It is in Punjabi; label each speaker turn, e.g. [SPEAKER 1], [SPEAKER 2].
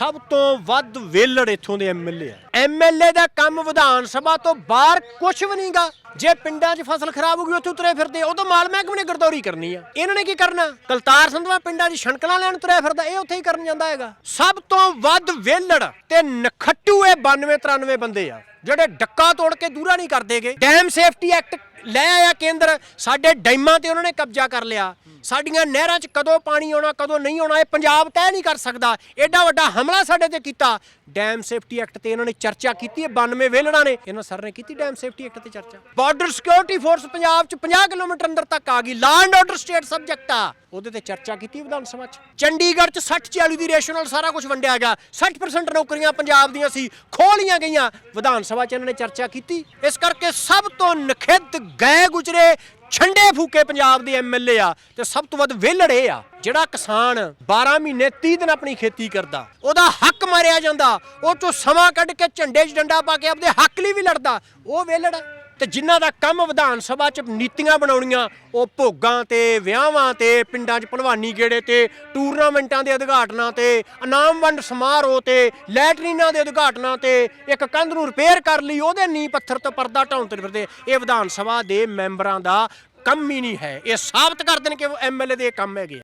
[SPEAKER 1] ਸਭ ਤੋਂ ਵੱਧ ਵੇਲੜ ਇੱਥੋਂ ਦੇ ਐਮਐਲਏ ਆ। ਐਮਐਲਏ ਦਾ ਕੰਮ ਵਿਧਾਨ ਸਭਾ ਤੋਂ ਬਾਹਰ ਕੁਝ ਵੀ ਨਹੀਂਗਾ ਜੇ ਪਿੰਡਾਂ 'ਚ ਫਸਲ ਖਰਾਬ ਹੋ ਗਈ, ਉੱਥੇ ਤੁਰੇ ਫਿਰਦੇ। ਉਹ ਤਾਂ ਮਾਲ ਮਹਿਕਮੇ ਨੇ ਗਰਦੌਰੀ ਕਰਨੀ ਆ। ਇਹਨਾਂ ਨੇ ਕੀ ਕਰਨਾ? ਕਲਤਾਰ ਸੰਧਵਾ ਪਿੰਡਾਂ 'ਚ ਛਣਕਲਾਂ ਲੈਣ ਤੁਰਿਆ ਫਿਰਦਾ। ਇਹ ਉੱਥੇ ਹੀ ਕਰਨ ਜਾਂਦਾ ਹੈਗਾ। ਸਭ ਤੋਂ ਵੱਧ ਵੇਲੜ ਤੇ ਨਖੱਟੂ ਇਹ 92 93 ਬੰਦੇ ਆ, ਜਿਹੜੇ ਡੱਕਾ ਤੋੜ ਕੇ ਦੂਰਾ ਨਹੀਂ ਕਰਦੇਗੇ ਡੈਮ ਸੇਫਟੀ ਐਕਟ ਲੈ ਆਇਆ ਕੇਂਦਰ, ਸਾਡੇ ਡੈਮਾਂ ਤੇ ਉਹਨਾਂ ਨੇ ਕਬਜ਼ਾ ਕਰ ਲਿਆ। ਸਾਡੀਆਂ ਨਹਿਰਾਂ 'ਚ ਕਦੋਂ ਪਾਣੀ ਆਉਣਾ, ਕਦੋਂ ਨਹੀਂ ਆਉਣਾ, ਇਹ ਪੰਜਾਬ ਤੈਅ ਨਹੀਂ ਕਰ ਸਕਦਾ। ਐਡਾ ਵੱਡਾ ਹਮਲਾ ਸਾਡੇ ਤੇ ਕੀਤਾ। ਡੈਮ ਸੇਫਟੀ ਐਕਟ ਤੇ ਇਹਨਾਂ ਨੇ ਚਰਚਾ ਕੀਤੀ ਹੈ 92 ਵੇਲੜਾਂ ਨੇ। ਇਹਨਾਂ ਸਰ ਨੇ ਕੀਤੀ ਡੈਮ ਸੇਫਟੀ ਐਕਟ ਤੇ ਚਰਚਾ। ਬਾਰਡਰ ਸਿਕਿਉਰਿਟੀ ਫੋਰਸ ਪੰਜਾਬ 'ਚ 50 ਕਿਲੋਮੀਟਰ ਅੰਦਰ ਤੱਕ ਆ ਗਈ। Law and order state subject ਆ। ਉਹਦੇ ਤੇ ਚਰਚਾ ਕੀਤੀ ਵਿਧਾਨ ਸਭਾ 'ਚ। ਚੰਡੀਗੜ੍ਹ 'ਚ 60 40 ਦੀ ਰੇਸ਼ੋ ਨਾਲ ਸਾਰਾ ਕੁਝ ਵੰਡਿਆ ਗਿਆ। 60% ਨੌਕਰੀਆਂ ਪੰਜਾਬ ਦੀਆਂ ਸੀ ਖੋਲੀਆਂ ਗਈਆਂ। ਵਿਧਾਨ ਸਭਾ 'ਚ ਇਹਨਾਂ ਨੇ ਚਰਚਾ ਕੀਤੀ। ਇਸ ਕਰਕੇ ਸਭ ਤੋਂ ਨਖਿੱਧ ਗਏ ਗੁਜਰੇ, ਛੰਡੇ ਫੂਕੇ ਪੰਜਾਬ ਦੇ ਐਮਐਲਏ ਆ ਤੇ ਸਭ ਤੋਂ ਵੱਧ ਵਿਹਲੜ ਇਹ ਆ, ਜਿਹੜਾ ਕਿਸਾਨ 12 ਮਹੀਨੇ 30 ਦਿਨ ਆਪਣੀ ਖੇਤੀ ਕਰਦਾ, ਉਹਦਾ ਹੱਕ ਮਾਰਿਆ ਜਾਂਦਾ, ਉਹ ਚੋਂ ਸਮਾਂ ਕੱਢ ਕੇ ਝੰਡੇ 'ਚ ਡੰਡਾ ਪਾ ਕੇ ਆਪਦੇ ਹੱਕ ਲਈ ਵੀ ਲੜਦਾ, ਉਹ ਵਿਹਲੜ। ਆ ਤੇ ਜਿਨ੍ਹਾਂ ਦਾ ਕੰਮ ਵਿਧਾਨ ਸਭਾ 'ਚ ਨੀਤੀਆਂ ਬਣਾਉਣੀਆਂ, ਉਹ ਭੋਗਾਂ ਤੇ, ਵਿਆਹਾਂ ਤੇ, ਪਿੰਡਾਂ 'ਚ ਭਲਵਾਨੀ ਗੇੜੇ ਤੇ, ਟੂਰਨਾਮੈਂਟਾਂ ਦੇ ਉਦਘਾਟਨਾਂ ਤੇ ਇਨਾਮ ਵੰਡ ਸਮਾਰੋਹ ਤੇ, ਲੈਟਰੀਨਾਂ ਦੇ ਉਦਘਾਟਨਾਂ ਤੇ, ਇੱਕ ਕੰਧ ਨੂੰ ਰਿਪੇਅਰ ਕਰ ਲਈ, ਉਹਦੇ ਨੀਂਹ ਪੱਥਰ ਤੋਂ ਪਰਦਾ ਢਾਉਣ ਤੇ ਫਿਰਦੇ। ਇਹ ਵਿਧਾਨ ਸਭਾ ਦੇ ਮੈਂਬਰਾਂ ਦਾ ਕੰਮ ਹੀ ਨਹੀਂ ਹੈ। ਇਹ ਸਾਬਤ ਕਰਦੇ ਨੇ ਕਿ ਐਮਐਲਏ ਦੇ ਇਹ ਕੰਮ ਹੈਗੇ